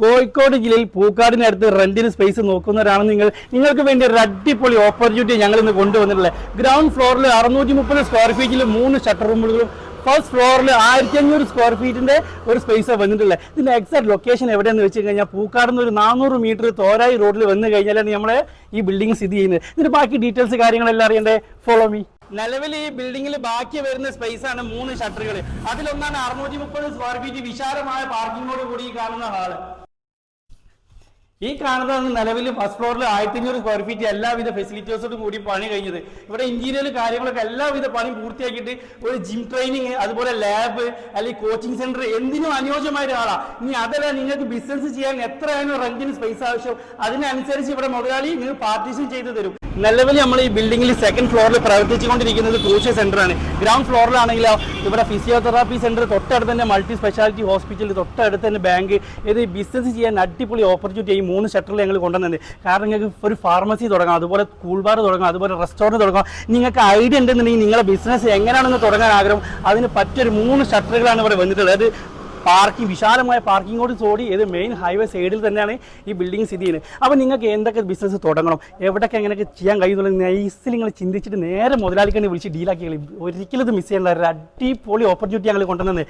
കോഴിക്കോട് ജില്ലയിൽ പൂക്കാടിനടുത്ത് റെന്റിന് സ്പേസ് നോക്കുന്നവരാണ് നിങ്ങൾ. നിങ്ങൾക്ക് വേണ്ടി ഒരു അടിപൊളി ഓപ്പർച്യൂണിറ്റി ഞങ്ങൾ ഇന്ന് കൊണ്ടുവന്നിട്ടുള്ളത്. ഗ്രൗണ്ട് ഫ്ലോറിൽ അറുന്നൂറ്റി മുപ്പത് സ്ക്വയർ ഫീറ്റിൽ മൂന്ന് ഷട്ടർ റൂമുകളും ഫസ്റ്റ് ഫ്ലോറിൽ ആയിരത്തി അഞ്ഞൂറ് സ്ക്വയർ ഫീറ്റിന്റെ ഒരു സ്പേസ് വന്നിട്ടുള്ളത്. ഇതിന്റെ എക്സാക്ട് ലൊക്കേഷൻ എവിടെയെന്ന് വെച്ച് കഴിഞ്ഞാൽ പൂക്കാട് നിന്ന് ഒരു നാനൂറ് മീറ്റർ തോരായി റോഡിൽ വന്നു കഴിഞ്ഞാലാണ് നമ്മളെ ഈ ബിൽഡിംഗ് സ്ഥിതി ചെയ്യുന്നത്. ഇതിന്റെ ബാക്കി ഡീറ്റെയിൽസ് കാര്യങ്ങളെല്ലാം അറിയണ്ടേ? ഫോളോ മീ നിലവിൽ ഈ ബിൽഡിംഗിൽ ബാക്കി വരുന്ന സ്പേസ് ആണ് മൂന്ന് ഷട്ടറുകൾ അതിലൊന്നാണ് അറുന്നൂറ്റി മുപ്പത് സ്ക്വയർ ഫീറ്റ് വിശാലമായ പാർക്കിങ്ങോട് കൂടി കാണുന്ന ഹാൾ ഈ കാണുന്നതാണ് നിലവിൽ ഫസ്റ്റ് ഫ്ലോറിൽ ആയിരത്തി അഞ്ഞൂറ് സ്ക്വയർ ഫീറ്റ് എല്ലാവിധ ഫെസിലിറ്റീസോടും കൂടി പണി കഴിഞ്ഞത്. ഇവിടെ ഇന്റീരിയർ കാര്യങ്ങളൊക്കെ എല്ലാവിധ പണി പൂർത്തിയാക്കിയിട്ട് ഒരു ജിം ട്രെയിനിങ് അതുപോലെ ലാബ് അല്ലെങ്കിൽ കോച്ചിങ് സെന്റർ എന്തിനും അനുയോജ്യമായ ഒരാളാണ് ഇനി അതല്ല നിങ്ങൾക്ക് ബിസിനസ് ചെയ്യാൻ എത്രയാണ് റെന്റിന് സ്പേസ് ആവശ്യം? അതിനനുസരിച്ച് ഇവിടെ മുതലാളി നിങ്ങൾ പാർട്ടീഷൻ ചെയ്തു തരും. നിലവിൽ നമ്മൾ ഈ ബിൽഡിംഗിൽ സെക്കൻഡ് ഫ്ലോറിൽ പ്രവർത്തിച്ചുകൊണ്ടിരിക്കുന്നത് സെന്റർ ആണ് ഗ്രൗണ്ട് ഫ്ലോറിലാണെങ്കിലോ ഇവിടെ ഫിസിയോതെറാപ്പി സെന്റർ തൊട്ടടുത്ത് തന്നെ മൾട്ടി സ്പെഷ്യാലിറ്റി ഹോസ്പിറ്റൽ തൊട്ടടുത്ത് തന്നെ ബാങ്ക് ഇത് ബിസിനസ് ചെയ്യാൻ അടിപൊളി ഓപ്പർച്യൂണിറ്റി ഈ മൂന്ന് ഷട്ടറിൽ ഞങ്ങൾ കൊണ്ടുവന്നത്. കാരണം നിങ്ങൾക്ക് ഒരു ഫാർമസി തുടങ്ങാം അതുപോലെ കൂൾ ബാർ തുടങ്ങാം അതുപോലെ റെസ്റ്റോറന്റ് തുടങ്ങാം. നിങ്ങൾക്ക് ഐഡിയ ഉണ്ടെന്നുണ്ടെങ്കിൽ നിങ്ങളുടെ ബിസിനസ് എങ്ങനെയാണെന്ന് തുടങ്ങാൻ ആഗ്രഹം. അതിന് പറ്റിയൊരു മൂന്ന് ഷട്ടറുകളാണ് ഇവിടെ വന്നിട്ടുള്ളത്. അത് പാർക്കിംഗ് വിശാലമായ പാർക്കിങ്ങോട് ചോടി ഇത് മെയിൻ ഹൈവേ സൈഡിൽ തന്നെയാണ് ഈ ബിൽഡിംഗ് സ്ഥിതി ചെയ്യുന്നത്. അപ്പോൾ നിങ്ങൾക്ക് എന്തൊക്കെ ബിസിനസ് തുടങ്ങണം? എവിടെയൊക്കെ എങ്ങനെയൊക്കെ ചെയ്യാൻ കഴിയുന്നുള്ള നൈസിൽ നിങ്ങൾ ചിന്തിച്ചിട്ട് നേരെ മുതലാളിക്കാണ് വിളിച്ച് ഡീലാക്കി ഒരിക്കലും ഇത് മിസ് ചെയ്യാനുള്ള ഒരു അടിപൊളി ഓപ്പർച്യൂണിറ്റി ഞങ്ങൾ കൊണ്ടുവന്നത്.